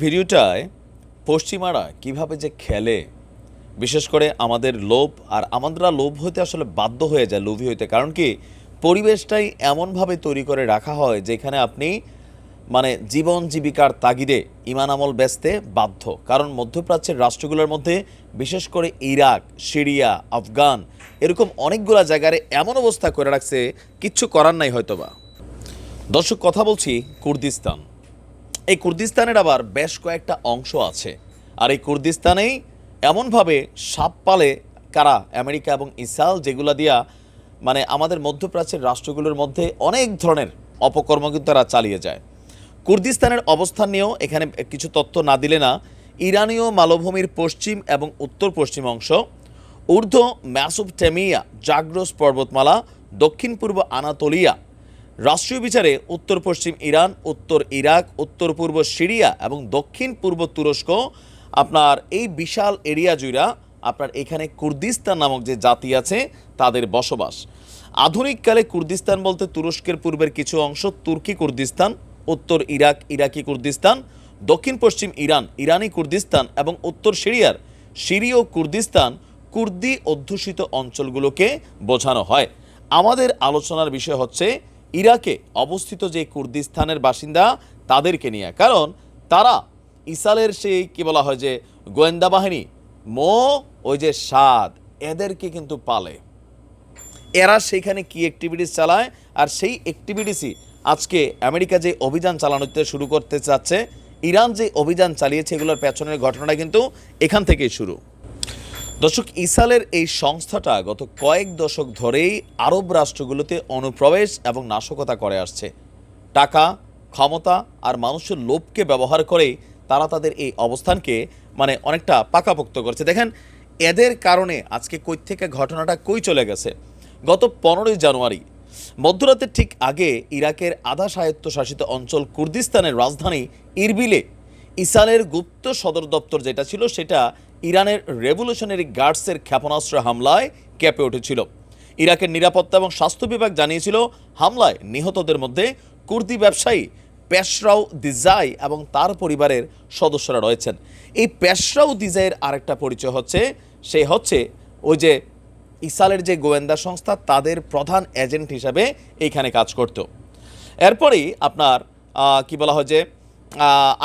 ভিডিওটায় পশ্চিমারা কীভাবে যে খেলে, বিশেষ করে আমাদের লোভ আর আমরা লোভ হইতে আসলে বাধ্য হয়ে যায়, লোভী হইতে। কারণ কি, পরিবেশটাই এমনভাবে তৈরি করে রাখা হয় যেখানে আপনি মানে জীবন জীবিকার তাগিদে, ইমান আমল বেচতে বাধ্য। কারণ মধ্যপ্রাচ্যের রাষ্ট্রগুলোর মধ্যে, বিশেষ করে ইরাক, সিরিয়া, আফগান, এরকম অনেকগুলা জায়গায় এমন অবস্থা করে রাখছে, কিচ্ছু করার নাই হয়তোবা। দর্শক, কথা বলছি কুর্দিস্তান। এই কুর্দিস্তানের আবার বেশ কয়েকটা অংশ আছে। আর এই কুর্দিস্তানেই এমনভাবে সাপ পালে কারা আমেরিকা এবং ইসরায়েল যেগুলা দিয়া মানে আমাদের মধ্যপ্রাচ্যের রাষ্ট্রগুলোর মধ্যে অনেক ধরনের অপকর্ম কিন্তু তারা চালিয়ে যায়। কুর্দিস্তানের অবস্থান নিয়েও এখানে কিছু তথ্য না দিলে না ইরানীয় মালভূমির পশ্চিম এবং উত্তর পশ্চিম অংশ, ঊর্ধ্ব ম্যাসুপটেমিয়া জাগ্রোস পর্বতমালা দক্ষিণ পূর্ব আনাতোলিয়া রাষ্ট্রীয় বিচারে উত্তর পশ্চিম ইরান, উত্তর ইরাক, উত্তর পূর্ব সিরিয়া এবং দক্ষিণ পূর্ব তুরস্ক আপনার এই বিশাল এরিয়া জুড়া আপনার এখানে কুর্দিস্তান নামক যে জাতি আছে, তাদের বসবাস। আধুনিককালে কুর্দিস্তান বলতে তুরস্কের পূর্বের কিছু অংশ, তুর্কি কুর্দিস্তান, উত্তর ইরাক, ইরাকি কুর্দিস্তান, দক্ষিণ পশ্চিম ইরান, ইরানি কুর্দিস্তান এবং উত্তর সিরিয়ার সিরীয় কুর্দিস্তান কুর্দি অধ্যুষিত অঞ্চলগুলোকে বোঝানো হয়। আমাদের আলোচনার বিষয় হচ্ছে ইরাকে অবস্থিত যে কুর্দিস্তানের বাসিন্দা তাদেরকে নিয়ে, কারণ তারা ইসালের সেই কি বলা হয় যে গোয়েন্দা বাহিনী, মো ওই যে সাদ, এদেরকে কিন্তু পালে। এরা সেইখানে কি অ্যাক্টিভিটিস চালায় আর সেই অ্যাক্টিভিটিসই আজকে আমেরিকা যে অভিযান চালানোতে শুরু করতে চাচ্ছে, ইরান যে অভিযান চালিয়েছে এগুলোর পেছনের ঘটনাটা কিন্তু এখান থেকেই শুরু। দর্শক ইসালের এই সংস্থাটা গত কয়েক দশক ধরেই আরব রাষ্ট্রগুলোতে অনুপ্রবেশ এবং নাশকতা করে আসছে। টাকা, ক্ষমতা আর মানুষের লোভকে ব্যবহার করে তারা তাদের এই অবস্থানকে মানে অনেকটা পাকাপোক্ত করছে। দেখেন, এদের কারণে আজকে কই থেকে ঘটনাটা কই চলে গেছে? গত পনেরোই জানুয়ারি মধ্যরাতের ঠিক আগে ইরাকের আধা স্বায়ত্তশাসিত অঞ্চল কুর্দিস্তানের রাজধানী ইরবিলে ইসালের গুপ্ত সদর দপ্তর যেটা ছিল, সেটা ইরানের রেভলিউশনারি গার্ডসের ক্ষেপণাস্ত্র হামলায় কেঁপে উঠেছিল। ইরাকের নিরাপত্তা এবং স্বাস্থ্য বিভাগ জানিয়েছিল, হামলায় নিহতদের মধ্যে কুর্দি ব্যবসায়ী পেশরাউ দিজাই এবং তার পরিবারের সদস্যরা রয়েছেন। এই পেশরাউ দিজাইয়ের আরেকটা পরিচয় হচ্ছে, সে হচ্ছে ওই যে ইসালের যে গোয়েন্দা সংস্থা, তাদের প্রধান এজেন্ট হিসাবে এইখানে কাজ করত। এরপরেই আপনার কি বলা হয় যে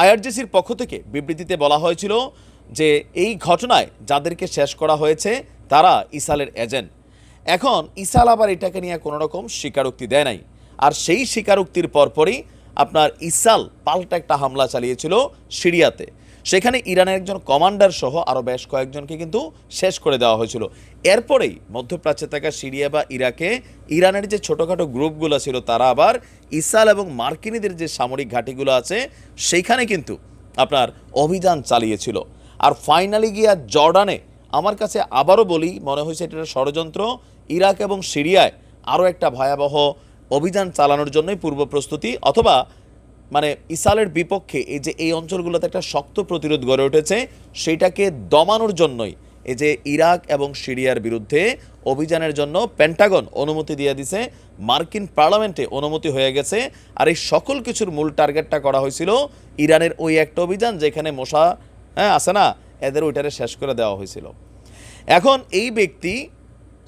আইআরজিসির পক্ষ থেকে বিবৃতিতে বলা হয়েছিল যে এই ঘটনায় যাদেরকে শেষ করা হয়েছে, তারা ইসালের এজেন্ট। এখন ইসাল আবার এটাকে নিয়ে কোনো রকম স্বীকারোক্তি দেয় নাই। আর সেই স্বীকারোক্তির পরপরই আপনার ইসাল পাল্টা একটা হামলা চালিয়েছিল সিরিয়াতে। সেখানে ইরানের একজন কমান্ডার সহ আরও বেশ কয়েকজনকে কিন্তু শেষ করে দেওয়া হয়েছিল। এরপরেই মধ্যপ্রাচ্যে থাকা সিরিয়া বা ইরাকে ইরানের যে ছোটোখাটো গ্রুপগুলো ছিল, তারা আবার ইসাল এবং মার্কিনীদের যে সামরিক ঘাঁটিগুলো আছে, সেইখানে কিন্তু আপনার অভিযান চালিয়েছিল। আর ফাইনালি গিয়া জর্ডানে আমার কাছে আবারও বলি, মনে হয়েছে এটা ষড়যন্ত্র। ইরাক এবং সিরিয়ায় আরও একটা ভয়াবহ অভিযান চালানোর জন্যই পূর্ব প্রস্তুতি, অথবা মানে ইসালের বিপক্ষে এই যে এই অঞ্চলগুলোতে একটা শক্ত প্রতিরোধ গড়ে উঠেছে সেইটাকে দমানোর জন্যই এই যে ইরাক এবং সিরিয়ার বিরুদ্ধে অভিযানের জন্য পেন্টাগন অনুমতি দিয়ে দিছে, মার্কিন পার্লামেন্টে অনুমতি হয়ে গেছে, আর এই সকল কিছুর মূল টার্গেটটা করা হয়েছিল ইরানের ওই একটা অভিযান যেখানে মশা হ্যাঁ আছে না? এদের ওইটারে শেষ করে দেওয়া হয়েছিল। এখন এই ব্যক্তি,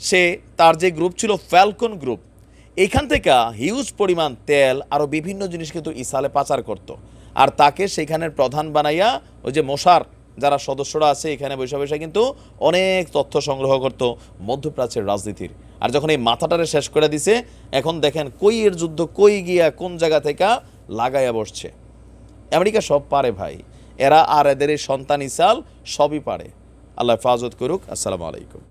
সে তার যে গ্রুপ ছিল ফ্যালকন গ্রুপ এইখান থেকে হিউজ পরিমাণ তেল আরও বিভিন্ন জিনিস কিন্তু ইসালে পাচার করত। আর তাকে সেখানের প্রধান বানাইয়া ওই যে মশার যারা সদস্যরা আছে, এখানে বসে বসে কিন্তু অনেক তথ্য সংগ্রহ করত মধ্যপ্রাচ্যের রাজনীতির। আর যখন এই মাথাটারে শেষ করে দিছে, এখন দেখেন কই এর যুদ্ধ, কই গিয়া কোন জায়গা থেকে লাগাইয়া বসছে। আমেরিকা সব পারে ভাই। এরা আর এদের সন্তান ইসাল সবই পারে। আল্লাহ হেফাজত করুক। আসসালামু আলাইকুম।